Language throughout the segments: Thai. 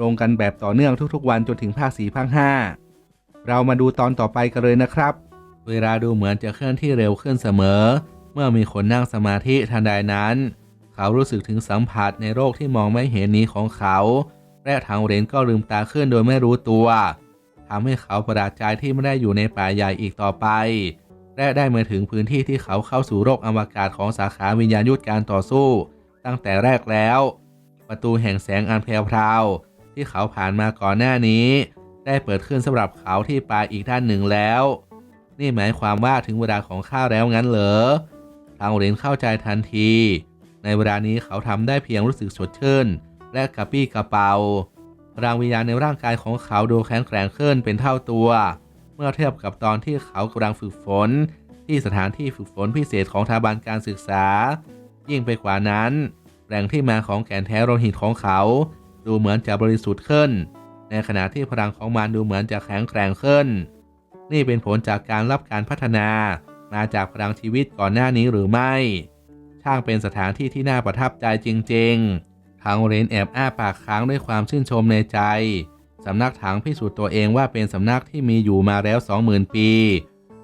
ลงกันแบบต่อเนื่องทุกๆ วันจนถึงภาคสี่ภาคห้าเรามาดูตอนต่อไปกันเลยนะครับ เวลาดูเหมือนจะเคลื่อนที่เร็วขึ้นเสมอ เมื่อมีคนนั่งสมาธิทันใดนั้น เขารู้สึกถึงสัมผัสในโรคที่มองไม่เห็นนี้ของเขาและทางเรนก็ลืมตาขึ้นโดยไม่รู้ตัวทำให้เขาประหลาดใจที่ไม่ได้อยู่ในป่าใหญ่อีกต่อไป และได้มาถึงพื้นที่ที่เขาเข้าสู่โรคอวกาศของสาขาวิญญาณยุทธการต่อสู้ ตั้งแต่แรกแล้ว ประตูแห่งแสงอันแพรว ที่เขาผ่านมาก่อนหน้านี้ ได้เปิดขึ้นสำหรับเขาที่ป่ายอีกด้านหนึ่งแล้ว นี่หมายความว่าถึงเวลาของข้าแล้วงั้นเหรอทางเรนเข้าใจทันที ในเวลานี้เขาทำได้เพียงรู้สึกสดชื่น และกระปี้กระเป๋าพลังวิญญาณในร่างกายของเขาดูแข็งแกร่งขึ้นเป็นเท่าตัว เมื่อเทียบกับตอนที่เขากำลังฝึกฝน ที่สถานที่ฝึกฝนพิเศษของสถาบันการศึกษา ยิ่งไปกว่านั้น แหล่งที่มาของแก่นแท้โลหิตของเขา ดูเหมือนจะบริสุทธิ์ขึ้น ในขณะที่พลังของมันดูเหมือนจะแข็งแกร่งขึ้น นี่เป็นผลจากการรับการพัฒนามาจากพลังชีวิตก่อนหน้านี้หรือไม่ ช่างเป็นสถานที่ที่น่าประทับใจจริง ๆ ทางเรนแอบอ้าปากค้างด้วยความชื่นชมในใจ สำนักถังพิสูจน์ตัวเองว่าเป็นสำนักที่มีอยู่มาแล้ว 20,000 ปี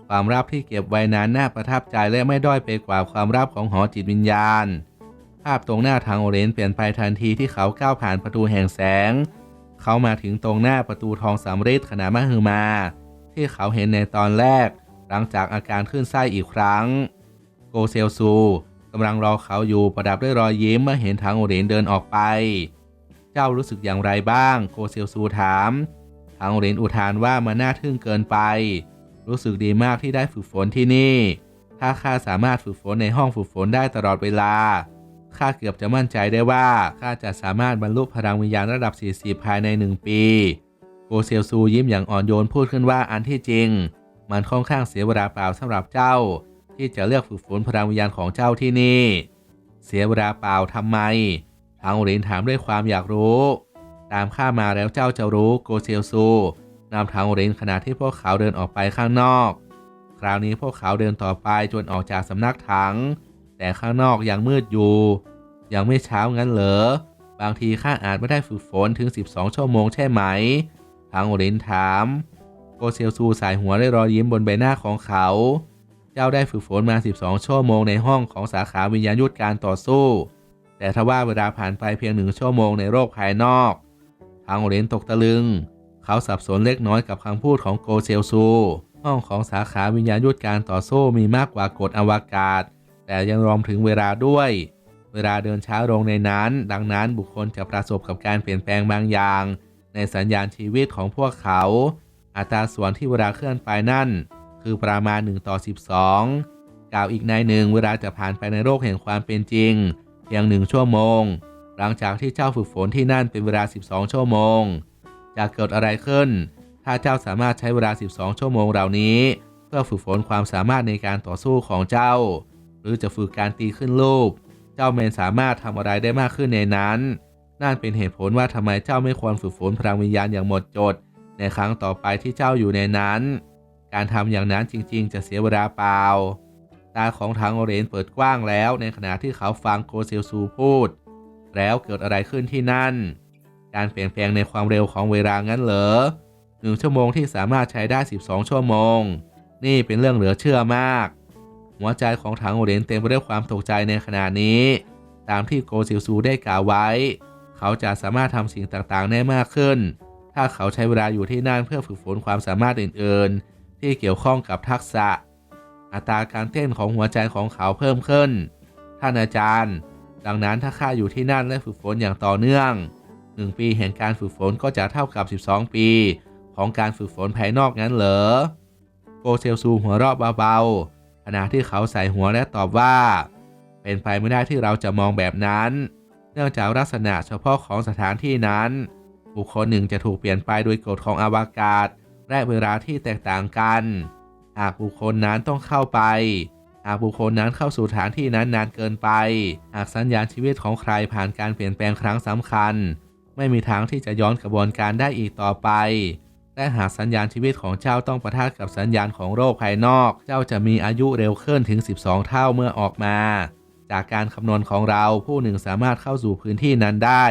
ความลับที่เก็บไว้นั้นน่าประทับใจและไม่ด้อยไปกว่าความลับของหอจิตวิญญาณ ภาพตรงหน้าทางโอเรนเปลี่ยนไปทันทีที่เขาก้าวผ่านประตูแห่งแสง เขามาถึงตรงหน้าประตูทองสำริดขนาดมหึมา ที่เขาเห็นในตอนแรก หลังจากอาการขึ้นไส้อีกครั้ง โกเซลซูกำลังรอเขาอยู่ประดับด้วยรอยยิ้มเมื่อเห็นทางโอเรนเดินออกไป เจ้ารู้สึกอย่างไรบ้าง โกเซลซูถาม ทางโอเรนอุทานว่ามันน่าทึ่งเกินไป รู้สึกดีมากที่ได้ฝึกฝนที่นี่ ถ้าข้าสามารถฝึกฝนในห้องฝึกฝนได้ตลอดเวลา ข้าเกือบจะมั่นใจได้ว่าข้าจะสามารถบรรลุพลังวิญญาณระดับ 40 ภายใน 1 ปีโกเซลซูยิ้มอย่างอ่อนโยนพูดขึ้นว่าอันที่จริง มันค่อนข้างเสียเวลาเปล่าสำหรับเจ้า ที่จะเลือกฝึกฝนพลังวิญญาณของเจ้าที่นี่ เสียเวลาเปล่าทำไมทางโอรินถามด้วยความอยากรู้ ตามข้ามาแล้วเจ้าจะรู้โกเซลซูนำทางโอรินขณะที่พวกเขาเดินออกไปข้างนอก คราวนี้พวกเขาเดินต่อไปจนออกจากสำนักถัง แต่ข้างนอกยังมืดอยู่ ยังไม่เช้างั้นเหรอ บางทีข้าอาจไม่ได้ฝึกฝนถึง 12 ชั่วโมงใช่ไหม ทางโอรินถาม โกเซลซูสายหัวได้รอยยิ้มบนใบหน้าของเขา เจ้าได้ฝึกฝนมา 12 ชั่วโมงในห้องของสาขาวิญญาณยุทธการต่อสู้ แต่ทว่าเวลาผ่านไปเพียงหนึ่งชั่วโมงในโลกภายนอก ทางโอเรนตกตะลึง เขาสับสนเล็กน้อยกับคำพูดของโกเซลซู ห้องของสาขาวิญญาณยุทธการต่อสู้มีมากกว่ากฎอวกาศ แต่ยังรวมถึงเวลาด้วย เวลาเดินช้าลงในนั้น ดังนั้นบุคคลจะประสบกับการเปลี่ยนแปลงบางอย่าง ในสัญญาณชีวิตของพวกเขา อัตราส่วนที่เวลาเคลื่อนไปนั่น คือประมาณ1ต่อ12 กล่าวอีกในหนึ่งเวลาจะผ่านไปในโลกแห่งความเป็นจริง เพียงหนึ่งชั่วโมง หลังจากที่เจ้าฝึกฝนที่นั่นเป็นเวลา 12 ชั่วโมง จะเกิดอะไรขึ้น ถ้าเจ้าสามารถใช้เวลา 12 ชั่วโมงเหล่านี้ เพื่อฝึกฝนความสามารถในการต่อสู้ของเจ้า หรือจะฝึกการตีขึ้นรูป เจ้าเมนสามารถทำอะไรได้มากขึ้นในนั้น นั่นเป็นเหตุผลว่าทำไมเจ้าไม่ควรฝึกฝนพลังวิญญาณอย่างหมดจด ในครั้งต่อไปที่เจ้าอยู่ในนั้น การทำอย่างนั้นจริงๆ จะเสียเวลาเปล่า ตาของทางโอเรนเปิดกว้างแล้วในขณะที่เขาฟังโกเซลซูพูด แล้วเกิดอะไรขึ้นที่นั่น การเปลี่ยนแปลงในความเร็วของเวลางั้นเหรอหนึ่งชั่วโมงที่สามารถใช้ได้ 12 ชั่วโมง นี่เป็นเรื่องเหลือเชื่อมาก หัวใจของทางโอเรนเต็มไปด้วยความตกใจในขณะนี้ ตามที่โกเซลซูได้กล่าวไว้ เขาจะสามารถทำสิ่งต่างๆได้มากขึ้น ถ้าเขาใช้เวลาอยู่ที่นั่นเพื่อฝึกฝนความสามารถอื่น ๆ ที่เกี่ยวข้องกับทักษะ อัตราการเต้นของหัวใจของเขาเพิ่มขึ้น ท่านอาจารย์ ดังนั้นถ้าข้าอยู่ที่นั่นและฝึกฝนอย่างต่อเนื่อง 1 ปีแห่งการฝึกฝนก็จะเท่ากับ 12 ปี ของการฝึกฝนภายนอกงั้นเหรอโกเซลซูหัวเราะเบาๆ ณะที่เขาใส่หัวและตอบว่า เป็นไปไม่ได้ที่เราจะมองแบบนั้น เนื่องจากลักษณะเฉพาะของสถานที่นั้น บุคคลหนึ่งจะถูกเปลี่ยนไปโดยกฎของอวกาศ และเวลาที่แตกต่างกัน หากบุคคลนั้นต้องเข้าไป หากบุคคลนั้นเข้าสู่ฐานที่นั้นนานเกินไป หากสัญญาณชีวิตของใครผ่านการเปลี่ยนแปลงครั้งสำคัญ ไม่มีทางที่จะย้อนกระบวนการได้อีกต่อไป และหากสัญญาณชีวิตของเจ้าต้องประทะกับสัญญาณของโรคภายนอก เจ้าจะมีอายุเร็วขึ้นถึง 12 เท่าเมื่อออกมา จากการคำนวณของเราผู้หนึ่งสามารถเข้าสู่พื้นที่นั้นได้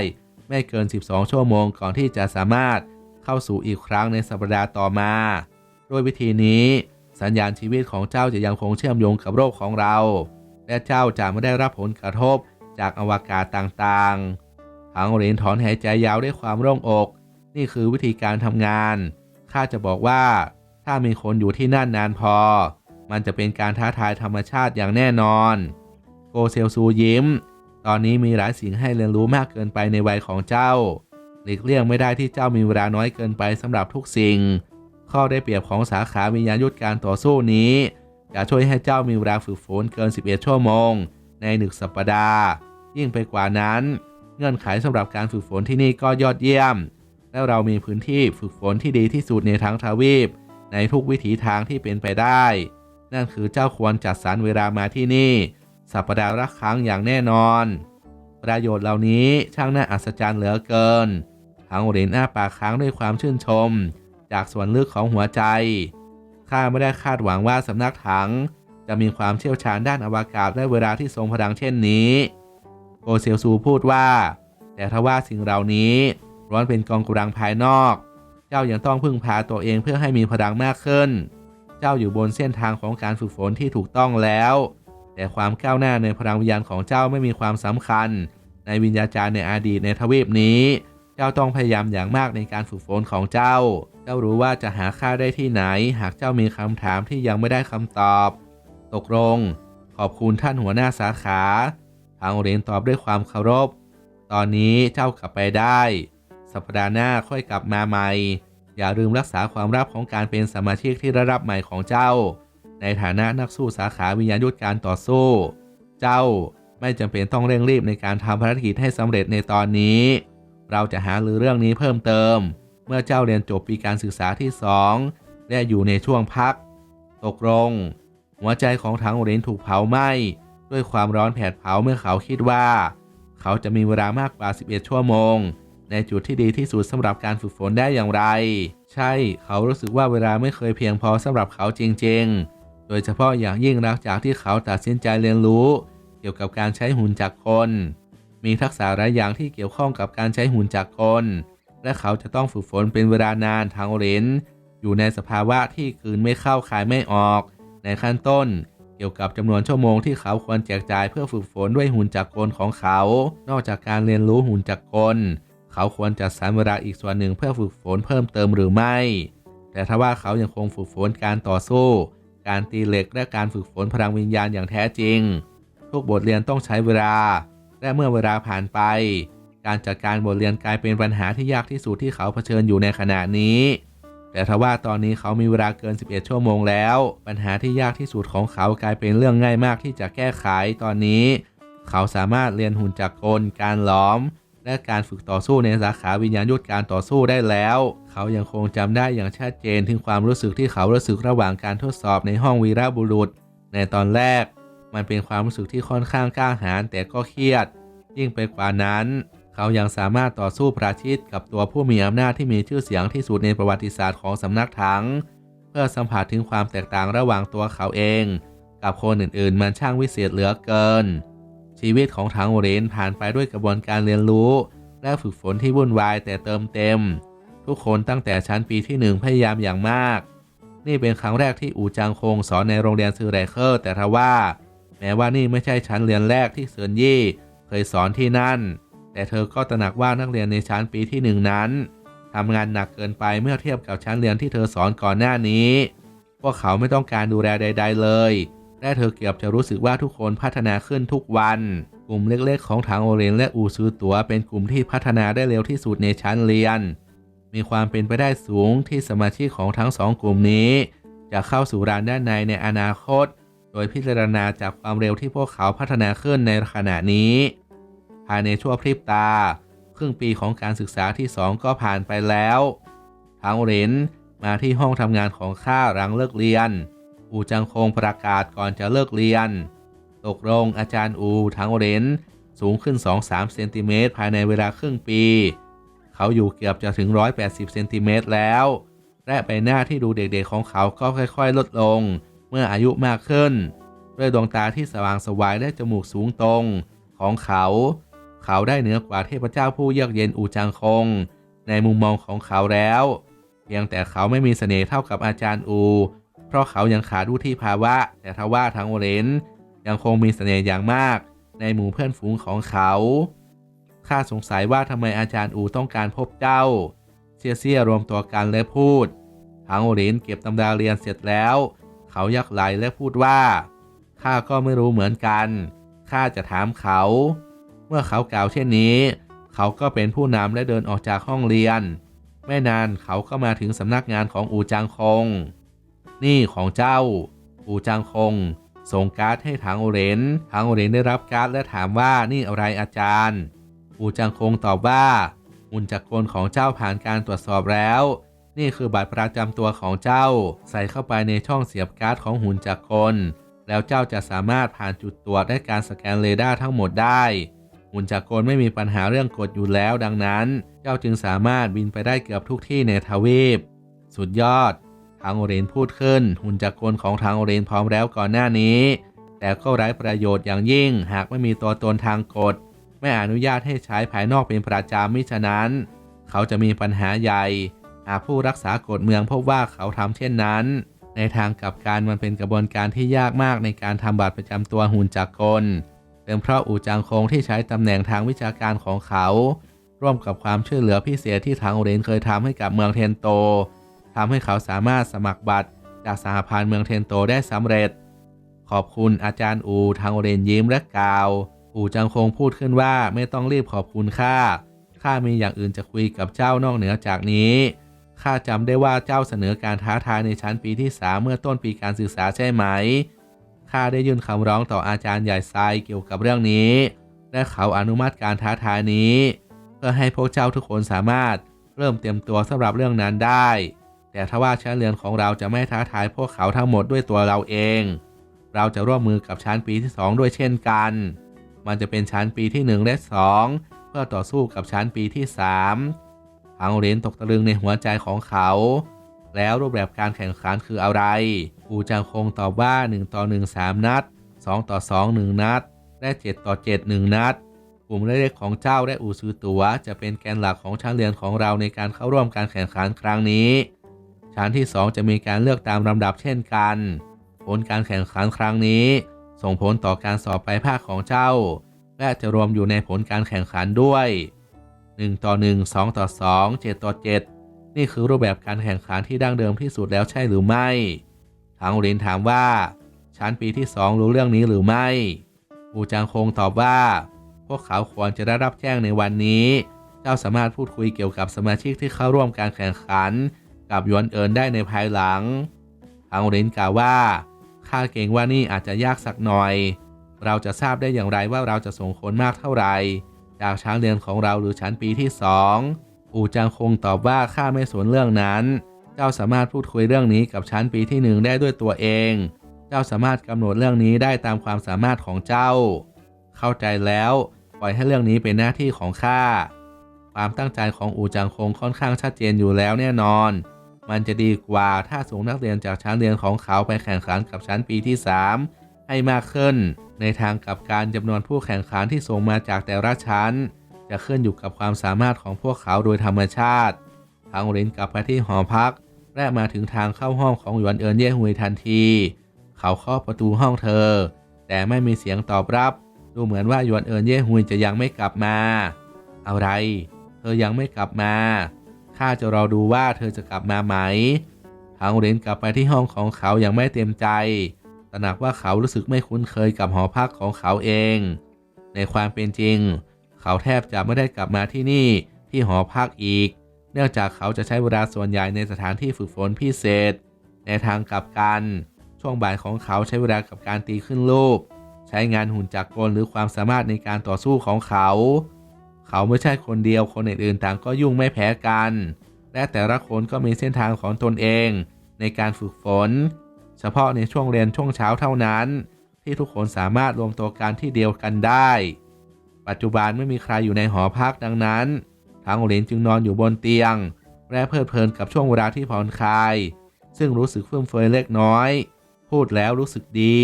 ไม่เกิน 12 ชั่วโมงก่อนที่จะสามารถเข้าสู่อีกครั้งในสัปดาห์ต่อมา ด้วยวิธีนี้ สัญญาณชีวิตของเจ้าจะยังคงเชื่อมโยงกับโรคของเรา และเจ้าจะไม่ได้รับผลกระทบจากอวกาศต่างๆ ทังเหรียญถอนหายใจยาวด้วยความโล่งอก นี่คือวิธีการทำงาน ข้าจะบอกว่า ถ้ามีคนอยู่ที่นั่นนานพอ มันจะเป็นการท้าทายธรรมชาติอย่างแน่นอน โกเซลซูยิ้ม ตอนนี้มีหลายสิ่งให้เรียนรู้มากเกินไปในวัยของเจ้า หลีกเลี่ยงไม่ได้ที่เจ้ามีเวลาน้อยเกินไปสำหรับทุกสิ่ง ข้อได้เปรียบของสาขาวิญญาณยุทธการต่อสู้นี้จะช่วยให้เจ้ามีเวลาฝึกฝนเกิน 11 ชั่วโมง ในหนึ่งสัปดาห์ ยิ่งไปกว่านั้น เงื่อนไขสำหรับการฝึกฝนที่นี่ก็ยอดเยี่ยม และเรามีพื้นที่ฝึกฝนที่ดีที่สุดในทั้งทวีป ในทุกวิถีทางที่เป็นไปได้ นั่นคือเจ้าควรจัดสรรเวลามาที่นี่ สัปดาห์ละครั้งอย่างแน่นอน ประโยชน์เหล่านี้ช่างน่าอัศจรรย์เหลือเกิน ทั้งเหรียญอ้าปากค้างด้วยความชื่นชม จากส่วนลึกของหัวใจ ข้าไม่ได้คาดหวังว่าสำนักถัง จะมีความเชี่ยวชาญด้านอวกาศและเวลาที่ทรงพลังเช่นนี้ โกเซียวซูพูดว่า แต่ทว่าสิ่งเหล่านี้ ร้อนเป็นกองกำลังภายนอก เจ้ายังต้องพึ่งพาตัวเองเพื่อให้มีพลังมากขึ้น เจ้าอยู่บนเส้นทางของการฝึกฝนที่ถูกต้องแล้ว แต่ความก้าวหน้าในพลังวิญญาณของเจ้าไม่มีความสำคัญ ในวิญญาจารย์ในอดีตในทวีปนี้ เจ้าต้องพยายามอย่างมากในการฝึกฝนของเจ้า เจ้ารู้ว่าจะหาค่าได้ที่ไหน หากเจ้ามีคำถามที่ยังไม่ได้คำตอบ ตกลง ขอบคุณท่านหัวหน้าสาขา ทางเหรียญตอบด้วยความเคารพตอนนี้เจ้ากลับไปได้ สัปดาห์หน้าค่อยกลับมาใหม่ อย่าลืมรักษาความลับของการเป็นสมาชิกที่ระดับใหม่ของเจ้า ในฐานะนักสู้สาขาวิญญาณยุทธการต่อสู้ เจ้าไม่จำเป็นต้องเร่งรีบในการทำภารกิจให้สำเร็จในตอนนี้ เราจะหารือเรื่องนี้เพิ่มเติม เมื่อเจ้าเรียนจบปีการศึกษาที่สองและอยู่ในช่วงพัก ตกลง หัวใจของถังเรียญถูกเผาไหม้ด้วยความร้อนแผดเผาเมื่อเขาคิดว่า เขาจะมีเวลามากกว่า 11 ชั่วโมง ในจุดที่ดีที่สุดสำหรับการฝึกฝนได้อย่างไร ใช่เขารู้สึกว่าเวลาไม่เคยเพียงพอสำหรับเขาจริง ๆ โดยเฉพาะอย่างยิ่งหลังจากที่เขาตัดสินใจเรียนรู้ เกี่ยวกับการใช้หุ่นจักรกลมีทักษะหลายอย่างที่เกี่ยวข้องกับการใช้หุ่นจักรกลและเขาจะต้องฝึกฝนเป็นเวลานานทางเรนอยู่ในสภาวะที่คืนไม่เข้าขายไม่ออก ในขั้นต้นเกี่ยวกับจำนวนชั่วโมงที่เขาควรแจกจ่ายเพื่อฝึกฝนด้วยหุ่นจักรกลของเขา นอกจากการเรียนรู้หุ่นจักรกล เขาควรจัดสรรเวลาอีกส่วนหนึ่งเพื่อฝึกฝนเพิ่มเติมหรือไม่ แต่ถ้าว่าเขายังคงฝึกฝนการต่อสู้ การตีเหล็กและการฝึกฝนพลังวิญญาณอย่างแท้จริง ทุกบทเรียนต้องใช้เวลา และเมื่อเวลาผ่านไป การจัดการบทเรียนกลายเป็นปัญหาที่ยากที่สุดที่เขาเผชิญอยู่ในขณะนี้ แต่ทว่าตอนนี้เขามีเวลาเกิน 11 ชั่วโมงแล้ว ปัญหาที่ยากที่สุดของเขากลายเป็นเรื่องง่ายมากที่จะแก้ไขตอนนี้ เขาสามารถเรียนหุ่นจักรกลการล้อม และการฝึกต่อสู้ในสาขาวิญญาณยุทธการต่อสู้ได้แล้ว เขายังคงจำได้อย่างชัดเจนถึงความรู้สึกที่เขารู้สึกระหว่างการทดสอบในห้องวีรบุรุษ ในตอนแรก มันเป็นความรู้สึกที่ค่อนข้างกล้าหาญแต่ก็เครียด ยิ่งไปกว่านั้น เขายังสามารถต่อสู้ประชิดกับตัวผู้มีอำนาจที่มีชื่อเสียงที่สุดในประวัติศาสตร์ของสำนักถัง เพื่อสัมผัสถึงความแตกต่างระหว่างตัวเขาเอง กับคนอื่นๆ มันช่างวิเศษเหลือเกิน ชีวิตของถังเหรนผ่านไปด้วยกระบวนการเรียนรู้ และฝึกฝนที่วุ่นวายแต่เติมเต็ม ทุกคนตั้งแต่ชั้นปีที่หนึ่งพยายามอย่างมาก นี่เป็นครั้งแรกที่อูจางคงสอนในโรงเรียนซือไรเคอร์แต่ทว่า แม้ว่านี่ไม่ใช่ชั้นเรียนแรกที่เซินยี่เคยสอนที่นั่น แต่เธอก็ตระหนักว่านักเรียนในชั้นปีที่หนึ่งนั้นทำงานหนักเกินไปเมื่อเทียบกับชั้นเรียนที่เธอสอนก่อนหน้านี้ พวกเขาไม่ต้องการดูแลใด ๆ เลย และเธอเกือบจะรู้สึกว่าทุกคนพัฒนาขึ้นทุกวัน กลุ่มเล็กๆ ของทางโอเรนและอูซือตัวเป็นกลุ่มที่พัฒนาได้เร็วที่สุดในชั้นเรียน มีความเป็นไปได้สูงที่สมาชิกของทั้งสองกลุ่มนี้ จะเข้าสู่รานด้านในในอนาคต โดยพิจารณาจากความเร็วที่พวกเขาพัฒนาขึ้นในขณะนี้ ภายในชั่วพริบตา ครึ่งปีของการศึกษาที่สองก็ผ่านไปแล้ว ทางโอเรนมาที่ห้องทำงานของข้าหลังเลิกเรียน อูจังคงประกาศก่อนจะเลิกเรียน ตกลงอาจารย์อูทางเรนสูงขึ้น 2-3 เซนติเมตรภายในเวลาครึ่งปี เขาอยู่เกือบจะถึง 180 เซนติเมตรแล้ว และใบหน้าที่ดูเด็กๆของเขาก็ค่อยๆ ลดลง เมื่ออายุมากขึ้น ด้วยดวงตาที่สว่างสวายและจมูกสูงตรงของเขา เขาได้เหนือกว่าเทพเจ้าผู้เยือกเย็นอูจางคง ในมุมมองของเขาแล้ว เพียงแต่เขาไม่มีเสน่ห์เท่ากับอาจารย์อู เพราะเขายังขาดวุฒิภาวะ แต่ทว่าทางโอเรนยังคงมีเสน่ห์อย่างมาก ในหมู่เพื่อนฝูงของเขาข้าสงสัยว่าทำไมอาจารย์อูต้องการพบเจ้า เซียเซียรวมตัวกันและพูดทางโอเรนเก็บตำราเรียนเสร็จแล้ว เขายักไหลและพูดว่าข้าก็ไม่รู้เหมือนกันข้าจะถามเขา เมื่อเขากล่าวเช่นนี้ เขาก็เป็นผู้นำและเดินออกจากห้องเรียน ไม่นานเขาก็มาถึงสำนักงานของอูจางคง นี่ของเจ้าอูจางคง ส่งการ์ดให้ทางโอเรนทางโอเรนได้รับการ์ดและถามว่านี่อะไรอาจารย์อูจางคงตอบว่าหุ่นจักรกลของเจ้าผ่านการตรวจสอบแล้ว นี่คือบัตรประจำตัวของเจ้า ใส่เข้าไปในช่องเสียบการ์ดของหุ่นจักรกล แล้วเจ้าจะสามารถผ่านจุดตรวจและการสแกนเรดาร์ทั้งหมดได้ หุ่นจักรกลไม่มีปัญหาเรื่องกฎอยู่แล้วดังนั้น เจ้าจึงสามารถบินไปได้เกือบทุกที่ในทวีป สุดยอด ทางโอเรนพูดขึ้น หุ่นจักรกลของทางโอเรนพร้อมแล้วก่อนหน้านี้ แต่ก็ไร้ประโยชน์อย่างยิ่ง หากไม่มีตัวตนทางกฎ ไม่อนุญาตให้ใช้ภายนอกเป็นประจำมิฉะนั้น เขาจะมีปัญหาใหญ่ หากผู้รักษากฎเมืองพบว่าเขาทำเช่นนั้น ในทางกลับการมันเป็นกระบวนการที่ยากมากในการทำบัตรประจำตัวหุ่นจักรกลเป็นเพราะอูจางคงที่ใช้ตำแหน่งทางวิชาการของเขา ร่วมกับความช่วยเหลือพิเศษที่ทางโอเรนเคยทำให้กับเมืองเทนโต ทำให้เขาสามารถสมัครบัตร จากสหพันธ์เมืองเทนโตได้สำเร็จ ขอบคุณอาจารย์อูทางโอเรนยิ้มและกล่าว อูจังคงพูดขึ้นว่าไม่ต้องรีบขอบคุณข้าข้ามีอย่างอื่นจะคุยกับเจ้านอกเหนือจากนี้ข้าจำได้ว่าเจ้าเสนอการท้าทายในชั้นปีที่สาเมื่อต้นปีการศึกษาใช่ไหมข้าได้ยื่นคำร้องต่ออาจารย์ใหญ่ไซเกี่ยวกับเรื่องนี้ และเขาอนุมัติการท้าทายนี้ เพื่อให้พวกเจ้าทุกคนสามารถเริ่มเตรียมตัวสำหรับเรื่องนั้นได้ แต่ถ้าว่าชั้นเรียนของเราจะไม่ท้าทายพวกเขาทั้งหมดด้วยตัวเราเอง เราจะร่วมมือกับชั้นปีที่ 2 ด้วยเช่นกัน มันจะเป็นชั้นปีที่ 1 และ 2 เพื่อต่อสู้กับชั้นปีที่3ทางเหรียญตกตะลึงในหัวใจของเขา แล้วรูปแบบการแข่งขันคืออะไร อูจางคงตอบว่า 1 ต่อ 1 3 นัด 2 ต่อ 2 1 นัด และ 7 ต่อ 7 1 นัดกลุ่มเล็กๆของเจ้าและอูซือตัวจะเป็นแกนหลักของชั้นเรียนของเราในการเข้าร่วมการแข่งขันครั้งนี้ ชั้นที่ 2 จะมีการเลือกตามลำดับเช่นกัน ผลการแข่งขันครั้งนี้ ส่งผลต่อการสอบไปภาคของเจ้า และจะรวมอยู่ในผลการแข่งขันด้วย 1 ต่อ 1 2 ต่อ 2 7 ต่อ 7 นี่คือรูปแบบการแข่งขันที่ดั้งเดิมที่สุดแล้วใช่หรือไม่ทางโรงเรียนถามว่า ชั้นปีที่ 2 รู้เรื่องนี้หรือไม่อูจางคงตอบว่า พวกเขาควรจะได้รับแจ้งในวันนี้ เจ้าสามารถพูดคุยเกี่ยวกับสมาชิกที่เข้าร่วมการแข่งขัน กับยวนเอินได้ในภายหลัง ทางเรนกล่าวว่าข้าเกรงว่านี่อาจจะยากสักหน่อย เราจะทราบได้อย่างไรว่าเราจะส่งคนมากเท่าไหร่จากชั้นเรียนของเราหรือชั้นปีที่สองอูจางคงตอบว่าข้าไม่สนเรื่องนั้น เจ้าสามารถพูดคุยเรื่องนี้กับชั้นปีที่หนึ่งได้ด้วยตัวเอง เจ้าสามารถกำหนดเรื่องนี้ได้ตามความสามารถของเจ้า เข้าใจแล้วปล่อยให้เรื่องนี้เป็นหน้าที่ของข้า ความตั้งใจของอูจางคงค่อนข้างชัดเจนอยู่แล้วแน่นอน มันจะดีกว่าถ้าส่งนักเรียนจากชั้นเรียนของเขาไปแข่งขันกับชั้นปีที่ 3 ให้มากขึ้น ในทางกับการจำนวนผู้แข่งขันที่ส่งมาจากแต่ละชั้น จะขึ้นอยู่กับความสามารถของพวกเขาโดยธรรมชาติ ทางเรนกลับไปที่หอพัก และมาถึงทางเข้าห้องของหยวนเอินเย่ฮุยทันที เขาเคาะประตูห้องเธอ แต่ไม่มีเสียงตอบรับ ดูเหมือนว่าหยวนเอินเย่ฮุยจะยังไม่กลับมา อะไร เธอยังไม่กลับมา ข้าจะรอดูว่าเธอจะกลับมาไหมทางเรนกลับไปที่ห้องของเขาอย่างไม่เต็มใจ ตระหนักว่าเขารู้สึกไม่คุ้นเคยกับหอพักของเขาเอง ในความเป็นจริง เขาแทบจะไม่ได้กลับมาที่นี่ที่หอพักอีก เนื่องจากเขาจะใช้เวลาส่วนใหญ่ในสถานที่ฝึกฝนพิเศษ ในทางกลับกัน ช่วงบ่ายของเขาใช้เวลากับการตีขึ้นรูป ใช้งานหุ่นจักรกลหรือความสามารถในการต่อสู้ของเขา เขาไม่ใช่คนเดียวคนอื่นๆต่างก็ยุ่งไม่แพ้กัน และแต่ละคนก็มีเส้นทางของตนเองในการฝึกฝน เฉพาะในช่วงเรียนช่วงเช้าเท่านั้น ที่ทุกคนสามารถรวมตัวกันที่เดียวกันได้ ปัจจุบันไม่มีใครอยู่ในหอพักดังนั้นทางเหรนจึงนอนอยู่บนเตียง และเพลิดเพลินกับช่วงเวลาที่ผ่อนคลาย ซึ่งรู้สึกฟุ่มเฟือยเล็กน้อย พูดแล้วรู้สึกดี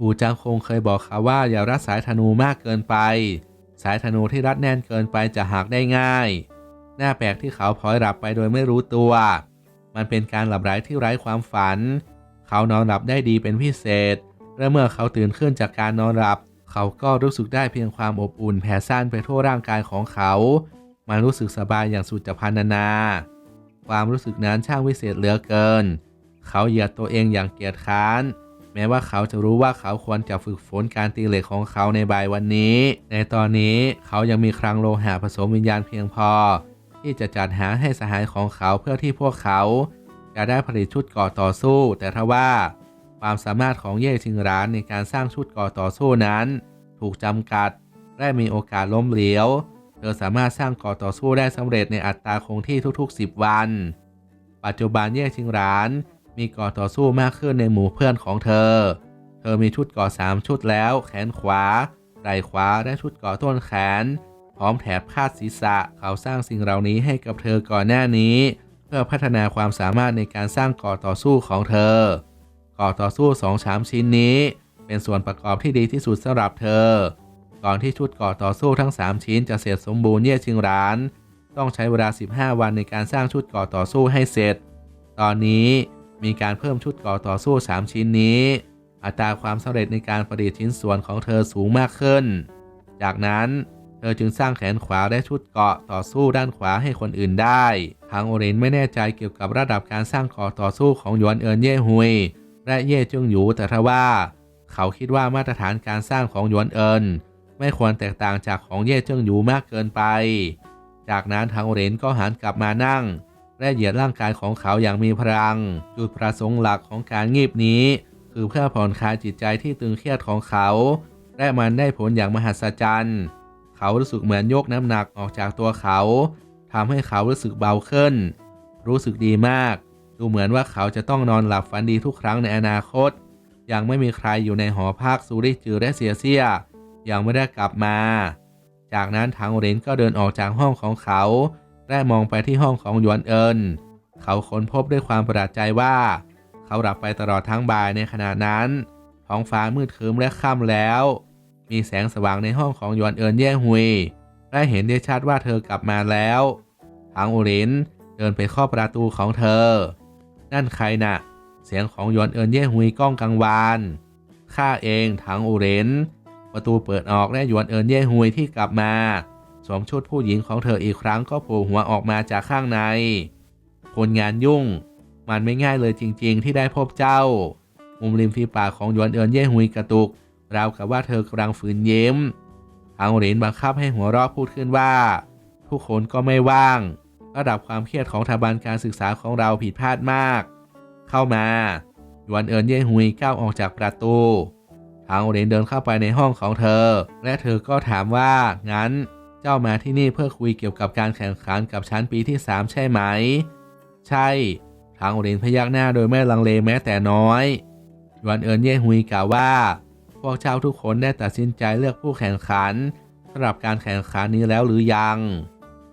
อูจางคงเคยบอกเขาว่าอย่ารัดสายธนูมากเกินไป สายธนูที่รัดแน่นเกินไปจะหักได้ง่าย หน้าแปลกที่เขาพลอยหลับไปโดยไม่รู้ตัว มันเป็นการหลับไหลที่ไร้ความฝัน เขานอนหลับได้ดีเป็นพิเศษ และเมื่อเขาตื่นขึ้นจากการนอนหลับ เขาก็รู้สึกได้เพียงความอบอุ่นแผ่ซ่านไปทั่วร่างกายของเขา มันรู้สึกสบายอย่างสุดจะพันนานา ความรู้สึกนั้นช่างวิเศษเหลือเกิน เขาเหยียดตัวเองอย่างเกียจค้าน แม้ว่าเขาจะรู้ว่าเขาควรจะฝึกฝนการตีเหล็กของเขาในบ่ายวันนี้ ในตอนนี้เขายังมีคลังโลหะผสมวิญญาณเพียงพอ ที่จะจัดหาให้สหายของเขาเพื่อที่พวกเขา จะได้ผลิตชุดก่อต่อสู้ แต่ทว่า ความสามารถของเย่ชิงร้านในการสร้างชุดก่อต่อสู้นั้น ถูกจำกัดและมีโอกาสล้มเหลวเธอสามารถสร้างก่อต่อสู้ได้สำเร็จในอัตราคงที่ทุกๆ 10 วัน ปัจจุบันเย่ชิงร้าน มีก่อต่อสู้มากขึ้นในหมู่เพื่อนของเธอ เธอมีชุดก่อสามชุดแล้ว แขนขวาไหล่ขวาและชุดก่อต้นแขน พร้อมแถบคาดศีรษะเขาสร้างสิ่งเหล่านี้ให้กับเธอก่อนหน้านี้ เพื่อพัฒนาความสามารถในการสร้างก่อต่อสู้ของเธอ ก่อต่อสู้สองชามชิ้นนี้ เป็นส่วนประกอบที่ดีที่สุดสำหรับเธอ ก่อนที่ชุดก่อต่อสู้ทั้ง 3 ชิ้นจะเสร็จสมบูรณ์เย่ชิงร้าน ต้องใช้เวลา 15 วันในการสร้างชุดก่อต่อสู้ให้เสร็จ ตอนนี้ มีการเพิ่มชุดก่อต่อสู้ 3 ชิ้นนี้ อัตราความสำเร็จในการประดิษฐ์ชิ้นส่วนของเธอสูงมากขึ้น จากนั้นเธอจึงสร้างแขนขวาและชุดเกาะต่อสู้ด้านขวาให้คนอื่นได้ ทางโอเรนไม่แน่ใจเกี่ยวกับระดับการสร้างเกราะต่อสู้ของยวนเอินเย่ฮุย และเย่จงหยูแต่ทว่า เขาคิดว่ามาตรฐานการสร้างของยวนเอินไม่ควรแตกต่างจากของเย่เจิ้งหยูมากเกินไป จากนั้นทางโอเรนก็หันกลับมานั่ง และเหยียดร่างกายของเขาอย่างมีพลัง จุดประสงค์หลักของการงีบนี้ คือเพื่อผ่อนคลายจิตใจที่ตึงเครียดของเขา และมันได้ผลอย่างมหัศจรรย์ เขารู้สึกเหมือนยกน้ำหนักออกจากตัวเขาทำให้เขารู้สึกเบาขึ้น รู้สึกดีมาก ดูเหมือนว่าเขาจะต้องนอนหลับฝันดีทุกครั้งในอนาคต ยังไม่มีใครอยู่ในหอพักซูริจือและเซียเซียยังไม่ได้กลับมา จากนั้นทางเรนก็เดินออกจากห้องของเขา และมองไปที่ห้องของหยวนเอิน เขาค้นพบด้วยความประหลาดใจว่า เขาหลับไปตลอดทั้งบ่ายในขณะนั้น ท้องฟ้ามืดครึ้มและค่ำแล้ว มีแสงสว่างในห้องของหยวนเอินแย่หุยและเห็นได้ชัดว่าเธอกลับมาแล้วทางอุรินเดินไปเคาะประตูของเธอ นั่นใครนะ่ะ เสียงของหยวนเอินแย่หุยก้องกังวานข้าเองทางอุรินประตูเปิดออกและหยวนเอินเย่ฮุยที่กลับมา สวมชุดผู้หญิงของเธออีกครั้งก็โผล่หัวออกมาจากข้างใน คนงานยุ่ง มันไม่ง่ายเลยจริงๆ ที่ได้พบเจ้า มุมริมฝีปากของยวนเอินเย่ฮุยกระตุก ราวกับว่าเธอกำลังฝืนยิ้มทางหรินบังคับให้หัวเราะพูดขึ้นว่า ทุกคนก็ไม่ว่าง ระดับความเครียดของสถาบันการศึกษาของเราผิดพลาดมาก เข้ามา ยวนเอินเย่ฮุยก้าวออกจากประตูทางโอเรนเดินเข้าไปในห้องของเธอ และเธอก็ถามว่างั้น เจ้ามาที่นี่เพื่อคุยเกี่ยวกับการแข่งขันกับชั้นปีที่ 3 ใช่ไหม ใช่ ทางอเรนพยักหน้าโดยไม่ลังเลแม้แต่น้อยยวนเอินเย่ฮุยกล่าวว่า พวกเจ้าทุกคนได้ตัดสินใจเลือกผู้แข่งขันสำหรับการแข่งขันนี้แล้วหรือยัง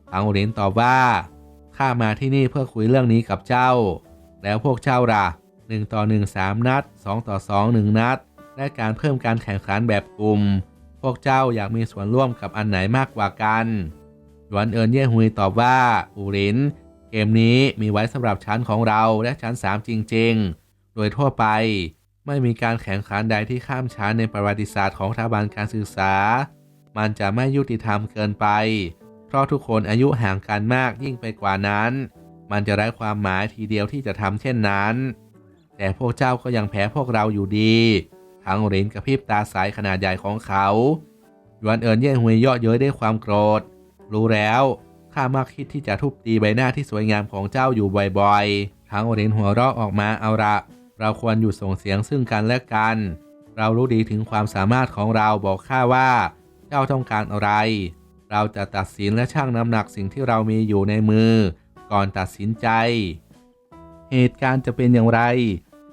ทางอเรนตอบว่าข้ามาที่นี่เพื่อคุยเรื่องนี้กับเจ้า แล้วพวกเจ้าล่ะ1ต่อ1 3 นัด 2 ต่อ 2 1 นัด และการเพิ่มการแข่งขันแบบกลุ่ม พวกเจ้าอยากมีส่วนร่วมกับอันไหนมากกว่ากันหยวนเอินเย่ฮุยตอบว่าอูริน เกมนี้มีไว้สำหรับชั้นของเราและชั้น 3 จริง ๆ โดยทั่วไปไม่มีการแข่งขันใดที่ข้ามชั้นในประวัติศาสตร์ของสถาบันการศึกษา มันจะไม่ยุติธรรมเกินไป เพราะทุกคนอายุห่างกันมากยิ่งไปกว่านั้น มันจะไร้ความหมายทีเดียวที่จะทำเช่นนั้น แต่พวกเจ้าก็ยังแพ้พวกเราอยู่ดี ทั้งเหรินกระพริบตาสายขนาดใหญ่ของเขาหยวนเอินเย่ฮุยเยาะเย้ยด้วยความโกรธ รู้แล้วข้ามักคิดที่จะทุบตีใบหน้าที่สวยงามของเจ้าอยู่บ่อยๆ ทั้งเหรินหัวเราะออกมาเอาละเราควรอยู่ส่งเสียงซึ่งกันและกัน เรารู้ดีถึงความสามารถของเราบอกข้าว่า เจ้าต้องการอะไร เราจะตัดสินและชั่งน้ำหนักสิ่งที่เรามีอยู่ในมือ ก่อนตัดสินใจ เหตุการณ์จะเป็นอย่างไร